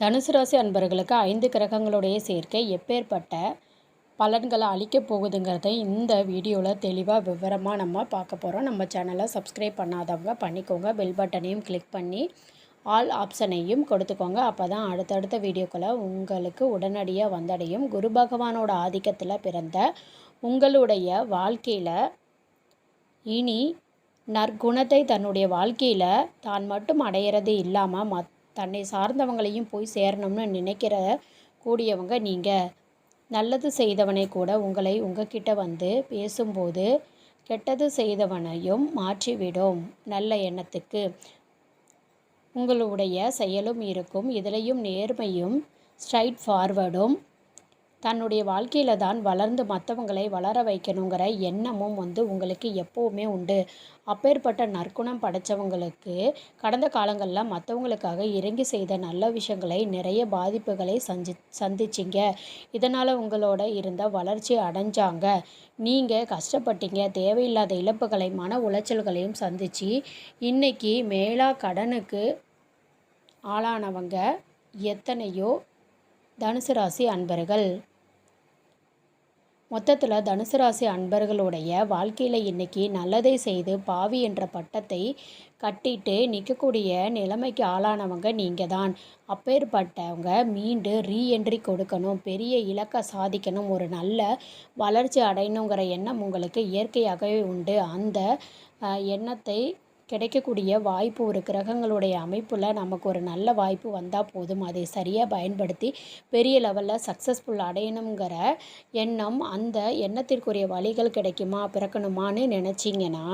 தனுசு ராசி அன்பர்களுக்கு ஐந்து கிரகங்களுடைய சேர்க்கை எப்பேற்பட்ட பலன்களை அளிக்கப் போகுதுங்கிறத இந்த வீடியோவில் தெளிவாக விவரமாக நம்ம பார்க்க போகிறோம் நம்ம சேனலை சப்ஸ்கிரைப் பண்ணாதவங்க பண்ணிக்கோங்க. பெல் பட்டனையும் கிளிக் பண்ணி ஆல் ஆப்ஷனையும் கொடுத்துக்கோங்க. அப்போ தான் அடுத்தடுத்த வீடியோக்களை உங்களுக்கு உடனடியாக வந்தடையும். குரு பகவானோட ஆதிக்கத்தில் பிறந்த உங்களுடைய வாழ்க்கையில் இனி நற்குணத்தை தன்னுடைய வாழ்க்கையில் தான் மட்டும் அடையிறது இல்லாமல் மத் தன்னை சார்ந்தவங்களையும் போய் சேரணும்னு நினைக்கிற கூடியவங்க நீங்கள் நல்லது செய்தவனை கூட உங்களை உங்ககிட்ட வந்து பேசும்போது கெட்டது செய்தவனையும் மாற்றிவிடும். நல்ல எண்ணத்துக்கு உங்களுடைய செயலும் இருக்கும். இதிலையும் நேர்மையும் ஸ்ட்ரைட் ஃபார்வர்டும் தன்னுடைய வாழ்க்கையில் தான் வளர்ந்து மற்றவங்களை வளர வைக்கணுங்கிற எண்ணமும் வந்து உங்களுக்கு எப்போவுமே உண்டு. அப்பேற்பட்ட நற்குணம் படைத்தவங்களுக்கு கடந்த காலங்களில் மற்றவங்களுக்காக இறங்கி செய்த நல்ல விஷயங்களை நிறைய பாதிப்புகளை சந்தி சந்திச்சிங்க. இதனால் உங்களோட இருந்த வளர்ச்சி அடைஞ்சாங்க. நீங்கள் கஷ்டப்பட்டீங்க. தேவையில்லாத இழப்புகளை மன உளைச்சல்களையும் சந்தித்து இன்றைக்கி மேலா கடனுக்கு ஆளானவங்க எத்தனையோ தனுசு ராசி அன்பர்கள். மொத்தத்தில் தனுசு ராசி அன்பர்களுடைய வாழ்க்கையில் இன்றைக்கி நல்லதை செய்து பாவி என்ற பட்டத்தை கட்டிட்டு நிற்கக்கூடிய நிலைமைக்கு ஆளானவங்க நீங்கள் தான் அப்பேற்பட்டவங்க மீண்டு ரீஎன்ட்ரி கொடுக்கணும் பெரிய இலக்கை சாதிக்கணும் ஒரு நல்ல வளர்ச்சி அடையணுங்கிற எண்ணம் உங்களுக்கு இயற்கையாகவே உண்டு. அந்த எண்ணத்தை கிடைக்கக்கூடிய வாய்ப்பு ஒரு கிரகங்களுடைய அமைப்பில் நமக்கு ஒரு நல்ல வாய்ப்பு வந்தால் போதும். அதை சரியாக பயன்படுத்தி பெரிய லெவலில் சக்ஸஸ்ஃபுல் அடையணுங்கிற எண்ணம் அந்த எண்ணத்திற்குரிய வழிகள் கிடைக்குமா பிறக்கணுமான்னு நினச்சிங்கன்னா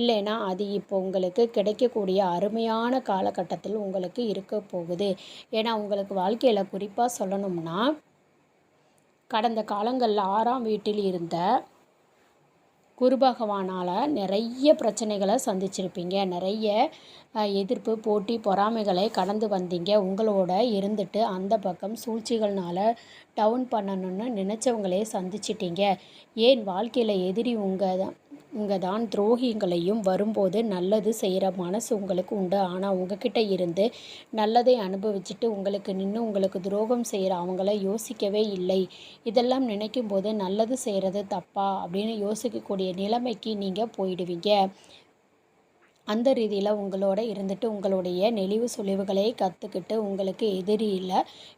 இல்லைன்னா அது இப்போ உங்களுக்கு கிடைக்கக்கூடிய அருமையான காலகட்டத்தில் உங்களுக்கு இருக்க போகுது. ஏன்னா உங்களுக்கு வாழ்க்கையில் குறிப்பாக சொல்லணும்னா கடந்த காலங்களில் ஆறாம் வீட்டில் இருந்த குரு பகவானால் நிறைய பிரச்சனைகளை சந்திச்சிருப்பீங்க. நிறைய எதிர்ப்பு போட்டி பொறாமைகளை கடந்து வந்தீங்க. உங்களோட இருந்துட்டு அந்த பக்கம் சூழ்ச்சிகள்னால டவுன் பண்ணணும்னு நினச்சவங்களே சந்திச்சிட்டீங்க. ஏன் வாழ்க்கையில் எதிரி உங்கள் இங்கே உங்கள் தான் துரோகிங்களையும் வரும்போது நல்லது செய்கிற மனசு உங்களுக்கு உண்டு. ஆனால் உங்ககிட்ட இருந்து நல்லதை அனுபவிச்சுட்டு உங்களுக்கு நின்று உங்களுக்கு துரோகம் செய்கிற அவங்கள யோசிக்கவே இல்லை. இதெல்லாம் நினைக்கும் போது நல்லது செய்கிறது தப்பா அப்படின்னு யோசிக்கக்கூடிய நிலைமைக்கு நீங்கள் போயிடுவீங்க. அந்த ரீதியில் உங்களோட இருந்துட்டு உங்களுடைய நெளிவு சுழிவுகளை கற்றுக்கிட்டு உங்களுக்கு எதிரியில்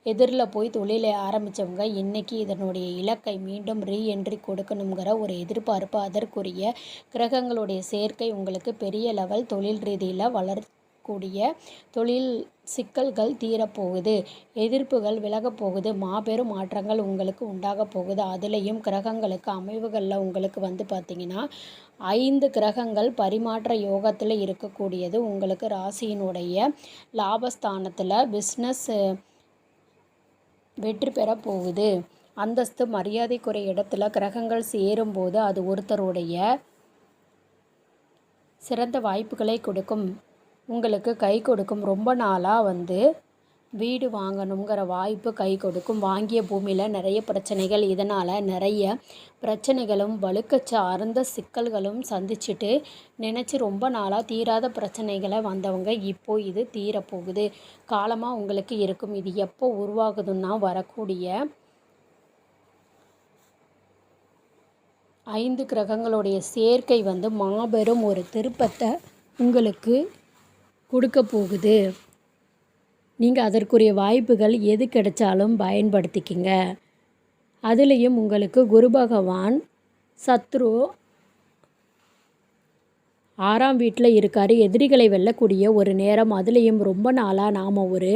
எதிரில் போய் தொழிலை ஆரம்பித்தவங்க இன்றைக்கி இதனுடைய இலக்கை மீண்டும் ரீஎன்ட்ரி கொடுக்கணுங்கிற ஒரு எதிர்பார்ப்பு அதற்குரிய கிரகங்களுடைய சேர்க்கை உங்களுக்கு பெரிய லெவல் தொழில் ரீதியில் வளர் இருக்கக்கூடிய தொழில் சிக்கல்கள் தீரப்போகுது. எதிர்ப்புகள் விலகப் போகுது. மாபெரும் மாற்றங்கள் உங்களுக்கு உண்டாக போகுது. அதுலேயும் கிரகங்களுக்கு அமைவுகளில் உங்களுக்கு வந்து பார்த்திங்கன்னா ஐந்து கிரகங்கள் பரிமாற்ற யோகத்தில் இருக்கக்கூடியது. உங்களுக்கு ராசியினுடைய லாபஸ்தானத்தில் பிஸ்னஸ் வெற்றி பெற போகுது. அந்தஸ்து மரியாதைக்குரிய இடத்துல கிரகங்கள் சேரும்போது அது ஒருத்தருடைய சிறந்த வாய்ப்புகளை கொடுக்கும். உங்களுக்கு கை கொடுக்கும். ரொம்ப நாளாக வந்து வீடு வாங்கணுங்கிற வாய்ப்பு கை கொடுக்கும். வாங்கிய பூமியில் நிறைய பிரச்சனைகள். இதனால் நிறைய பிரச்சனைகளும் வழுக்க சார்ந்த சிக்கல்களும் சந்திச்சுட்டு நினச்சி ரொம்ப நாளாக தீராத பிரச்சனைகளை வந்தவங்க இப்போ இது தீரப்போகுது. காலமாக உங்களுக்கு இருக்கும். இது எப்போ உருவாகுதுன்னா வரக்கூடிய ஐந்து கிரகங்களுடைய சேர்க்கை வந்து மாபெரும் ஒரு திருப்பத்தை உங்களுக்கு கொடுக்க போகுது. நீங்கள் அதற்குரிய வாய்ப்புகள் எது கிடைச்சாலும் பயன்படுத்திக்கிங்க. அதுலேயும் உங்களுக்கு குரு பகவான் சத்ரு ஆறாம் வீட்டில் இருக்கார். எதிரிகளை வெல்லக்கூடிய ஒரு நேரம். அதுலேயும் ரொம்ப நாளாக நாம் ஒரு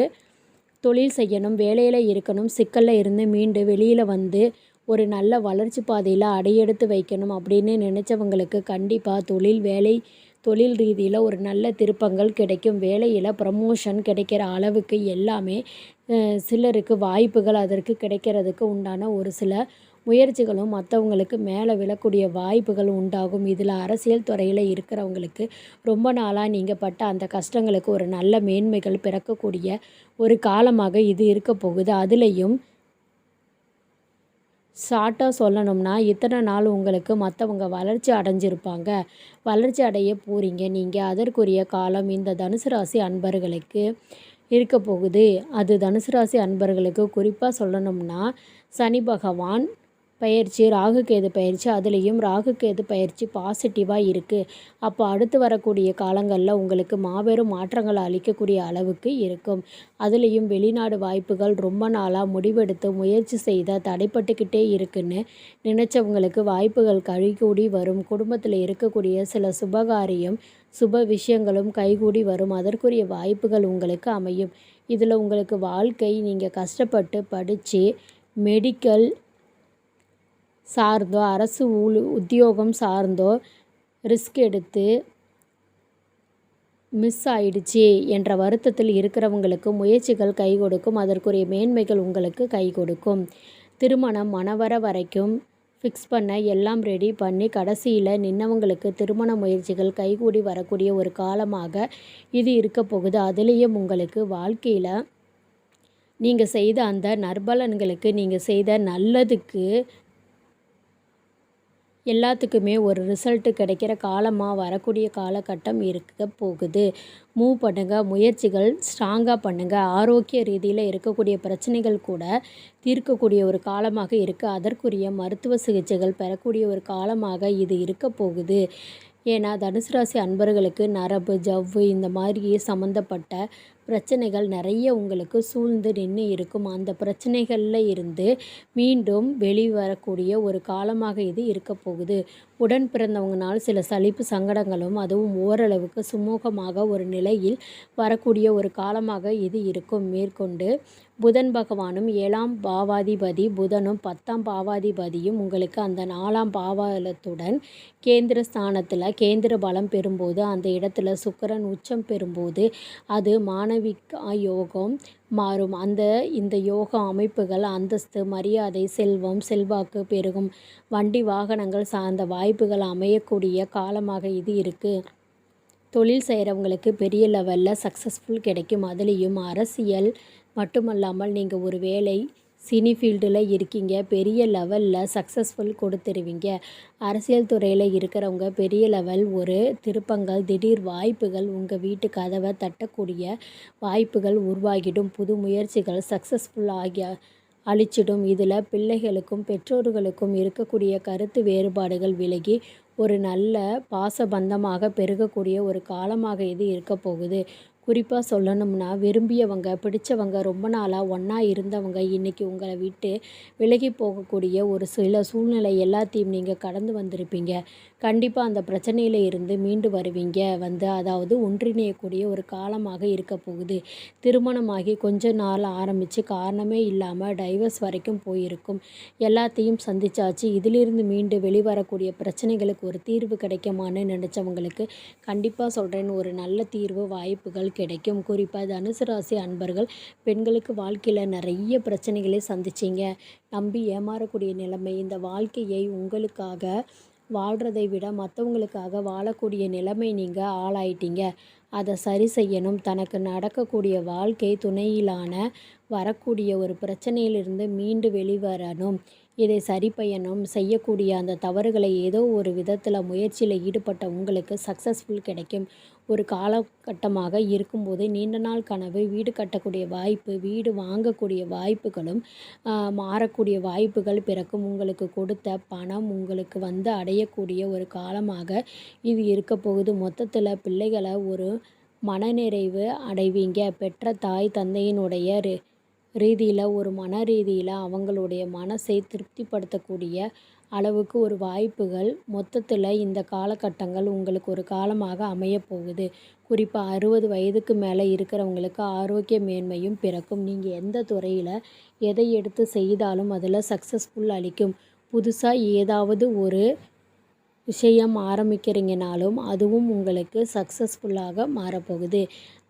தொழில் செய்யணும் வேலையில் இருக்கணும் சிக்கலில் இருந்து மீண்டு வெளியில் வந்து ஒரு நல்ல வளர்ச்சி பாதையில் அடையெடுத்து வைக்கணும் அப்படின்னு நினச்சவங்களுக்கு கண்டிப்பாக தொழில் வேலை தொழில் ரீதியில் ஒரு நல்ல திருப்பங்கள் கிடைக்கும். வேலையில் ப்ரமோஷன் கிடைக்கிற அளவுக்கு எல்லாமே சிலருக்கு வாய்ப்புகள் அதற்கு கிடைக்கிறதுக்கு உண்டான ஒரு சில முயற்சிகளும் மற்றவங்களுக்கு மேலே விழக்கூடிய வாய்ப்புகள் உண்டாகும். இதில் அரசியல் துறையில் இருக்கிறவங்களுக்கு ரொம்ப நாளாக நீங்கள் பட்ட அந்த கஷ்டங்களுக்கு ஒரு நல்ல மேன்மைகள் பிறக்கக்கூடிய ஒரு காலமாக இது இருக்க போகுது. அதுலேயும் ஷார்ட்டாக சொல்லணும்னா இத்தனை நாள் உங்களுக்கு மற்றவங்க வளர்ச்சி அடைஞ்சிருப்பாங்க. வளர்ச்சி அடைய போகிறீங்க நீங்கள் அதற்குரிய காலம் இந்த தனுசு ராசி அன்பர்களுக்கு இருக்க போகுது. அது தனுசு ராசி அன்பர்களுக்கு குறிப்பாக சொல்லணும்னா சனி பகவான் பயிற்சி ராகுகேது பயிற்சி அதுலேயும் ராகுகேது பயிற்சி பாசிட்டிவாக இருக்குது அப்போ அடுத்து வரக்கூடிய காலங்களில் உங்களுக்கு மாபெரும் மாற்றங்களை அளிக்கக்கூடிய அளவுக்கு இருக்கும். அதுலேயும் வெளிநாடு வாய்ப்புகள் ரொம்ப நாளாக முடிவெடுத்து முயற்சி செய்த தடைப்பட்டுக்கிட்டே இருக்குன்னு நினச்சவங்களுக்கு வாய்ப்புகள் கழிகூடி வரும். குடும்பத்தில் இருக்கக்கூடிய சில சுபகாரியம் சுப விஷயங்களும் கைகூடி வரும். அதற்குரிய வாய்ப்புகள் உங்களுக்கு அமையும். இதில் உங்களுக்கு வாழ்க்கை நீங்கள் கஷ்டப்பட்டு படித்து மெடிக்கல் சார்ந்தோ அரசு ஊழி உத்தியோகம் சார்ந்தோ ரிஸ்க் எடுத்து மிஸ் ஆயிடுச்சு என்ற வருத்தத்தில் இருக்கிறவங்களுக்கு முயற்சிகள் கை கொடுக்கும். அதற்குரிய மேன்மைகள் உங்களுக்கு கை கொடுக்கும். திருமணம் மனவர வரைக்கும் ஃபிக்ஸ் பண்ண எல்லாம் ரெடி பண்ணி கடைசியில் நின்னவங்களுக்கு திருமண முயற்சிகள் கைகூடி வரக்கூடிய ஒரு காலமாக இது இருக்க போகுது. அதுலேயும் உங்களுக்கு வாழ்க்கையில் நீங்கள் செய்த அந்த நற்பலன்களுக்கு நீங்கள் செய்த நல்லதுக்கு எல்லாத்துக்குமே ஒரு ரிசல்ட்டு கிடைக்கிற காலமாக வரக்கூடிய காலகட்டம் இருக்க போகுது. மூவ் பண்ணுங்கள் முயற்சிகள் ஸ்ட்ராங்காக பண்ணுங்கள் ஆரோக்கிய ரீதியில் இருக்கக்கூடிய பிரச்சனைகள் கூட தீர்க்கக்கூடிய ஒரு காலமாக இருக்குது அதற்குரிய மருத்துவ சிகிச்சைகள் பெறக்கூடிய ஒரு காலமாக இது இருக்க போகுது. ஏன்னா தனுசு ராசி அன்பர்களுக்கு நரம்பு ஜவ்வு இந்த மாதிரி சம்மந்தப்பட்ட பிரச்சனைகள் நிறைய உங்களுக்கு சூழ்ந்து நின்று இருக்கும். அந்த பிரச்சனைகளில் இருந்து மீண்டும் வெளிவரக்கூடிய ஒரு காலமாக இது இருக்க போகுது. உடன் பிறந்தவங்கனால் சில சலிப்பு சங்கடங்களும் அதுவும் ஓரளவுக்கு சுமூகமாக ஒரு நிலையில் வரக்கூடிய ஒரு காலமாக இது இருக்கும். மேற்கொண்டு புதன் பகவானும் ஏழாம் பாவாதிபதி புதனும் பத்தாம் பாவாதிபதியும் உங்களுக்கு அந்த நாலாம் பாவாலத்துடன் கேந்திர ஸ்தானத்தில் கேந்திர பலம் பெறும்போது அந்த இடத்துல சுக்கரன் உச்சம் பெறும்போது அது மாணவிகா யோகம் மாறும். அந்த இந்த யோகா அமைப்புகள் அந்தஸ்து மரியாதை செல்வம் செல்வாக்கு பெருகும். வண்டி வாகனங்கள் சார்ந்த வாய்ப்புகள் அமையக்கூடிய காலமாக இது இருக்குது தொழில் செய்கிறவங்களுக்கு பெரிய லெவலில் சக்ஸஸ்ஃபுல் கிடைக்கும். அதுலேயும் அரசியல் மட்டுமல்லாமல் நீங்கள் ஒரு வேலை சினி ஃபீல்டில் இருக்கீங்க. பெரிய லெவலில் சக்ஸஸ்ஃபுல் கொடுத்துருவீங்க. அரசியல் துறையில் இருக்கிறவங்க பெரிய லெவல் ஒரு திருப்பங்கள் திடீர் வாய்ப்புகள் உங்கள் வீட்டு கதவை தட்டக்கூடிய வாய்ப்புகள் உருவாகிடும். புது முயற்சிகள் சக்ஸஸ்ஃபுல் ஆகிய அழிச்சிடும். இதில் பிள்ளைகளுக்கும் பெற்றோர்களுக்கும் இருக்கக்கூடிய கருத்து வேறுபாடுகள் விலகி ஒரு நல்ல பாசபந்தமாக பெருகக்கூடிய ஒரு காலமாக இது இருக்க போகுது. குறிப்பாக சொல்லணும்னா விரும்பியவங்க பிடிச்சவங்க ரொம்ப நாளாக ஒன்றா இருந்தவங்க இன்றைக்கி உங்களை விட்டு விலகி போகக்கூடிய ஒரு சில சூழ்நிலை எல்லாத்தையும் நீங்கள் கடந்து வந்திருப்பீங்க. கண்டிப்பாக அந்த பிரச்சனையில் இருந்து மீண்டு வருவீங்க. வந்து அதாவது ஒன்றிணையக்கூடிய ஒரு காலமாக இருக்க போகுது. திருமணமாகி கொஞ்ச நாள் ஆரம்பித்து காரணமே இல்லாமல் டைவர்ஸ் வரைக்கும் போயிருக்கும். எல்லாத்தையும் சந்திச்சாச்சு. இதிலிருந்து மீண்டு வெளிவரக்கூடிய பிரச்சனைகளுக்கு ஒரு தீர்வு கிடைக்குமான்னு நினச்சவங்களுக்கு கண்டிப்பாக சொல்கிறேன் ஒரு நல்ல தீர்வு வாய்ப்புகள் கிடைக்கும். குறிப்பாக தனுசு ராசி அன்பர்கள் பெண்களுக்கு வாழ்க்கையில் நிறைய பிரச்சனைகளை சந்திச்சிங்க. நம்பி ஏமாறக்கூடிய நிலைமை இந்த வாழ்க்கையை உங்களுக்காக வாழ்கிறதை விட மற்றவங்களுக்காக வாழக்கூடிய நிலைமை நீங்கள் ஆளாயிட்டீங்க. அதை சரி செய்யணும். தனக்கு நடக்கக்கூடிய வாழ்க்கை துணையிலான வரக்கூடிய ஒரு பிரச்சனையிலிருந்து மீண்டு வெளிவரணும். இதை சரி பயணம் செய்யக்கூடிய அந்த தவறுகளை ஏதோ ஒரு விதத்தில் முயற்சியில் ஈடுபட்ட உங்களுக்கு சக்ஸஸ்ஃபுல் கிடைக்கும். ஒரு காலகட்டமாக இருக்கும்போது நீண்ட நாள் கனவு வீடு கட்டக்கூடிய வாய்ப்பு வீடு வாங்கக்கூடிய வாய்ப்புகளும் மாறக்கூடிய வாய்ப்புகள் பிறக்கும். உங்களுக்கு கொடுத்த பணம் உங்களுக்கு வந்து அடையக்கூடிய ஒரு காலமாக இது இருக்க போகுது. மொத்தத்தில் பிள்ளைகளை ஒரு மனநிறைவு அடைவீங்க. பெற்ற தாய் தந்தையினுடைய ரீதியில் ஒரு மன ரீதியில் அவங்களுடைய மனசை திருப்திப்படுத்தக்கூடிய அளவுக்கு ஒரு வாய்ப்புகள் மொத்தத்தில் இந்த காலகட்டங்கள் உங்களுக்கு ஒரு காலமாக அமையப்போகுது குறிப்பாக அறுபது வயதுக்கு மேலே இருக்கிறவங்களுக்கு ஆரோக்கிய மேன்மையும் பிறக்கும். நீங்கள் எந்த துறையில் எதை எடுத்து செய்தாலும் அதில் சக்ஸஸ்ஃபுல் அளிக்கும். புதுசாக ஏதாவது ஒரு விஷயம் ஆரம்பிக்கிறீங்கனாலும் அதுவும் உங்களுக்கு சக்ஸஸ்ஃபுல்லாக மாறப்போகுது.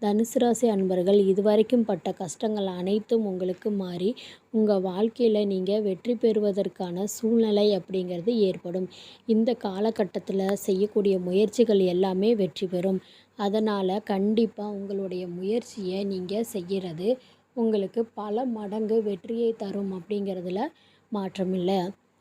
தனுசு ராசி அன்பர்கள் இதுவரைக்கும் பட்ட கஷ்டங்கள் அனைத்தும் உங்களுக்கு மாறி உங்கள் வாழ்க்கையில் நீங்கள் வெற்றி பெறுவதற்கான சூழ்நிலை அப்படிங்கிறது ஏற்படும். இந்த காலகட்டத்தில் செய்யக்கூடிய முயற்சிகள் எல்லாமே வெற்றி பெறும். அதனால் கண்டிப்பாக உங்களுடைய முயற்சியை நீங்கள் செய்கிறது உங்களுக்கு பல மடங்கு வெற்றியை தரும் அப்படிங்கிறதுல மாற்றமில்லை.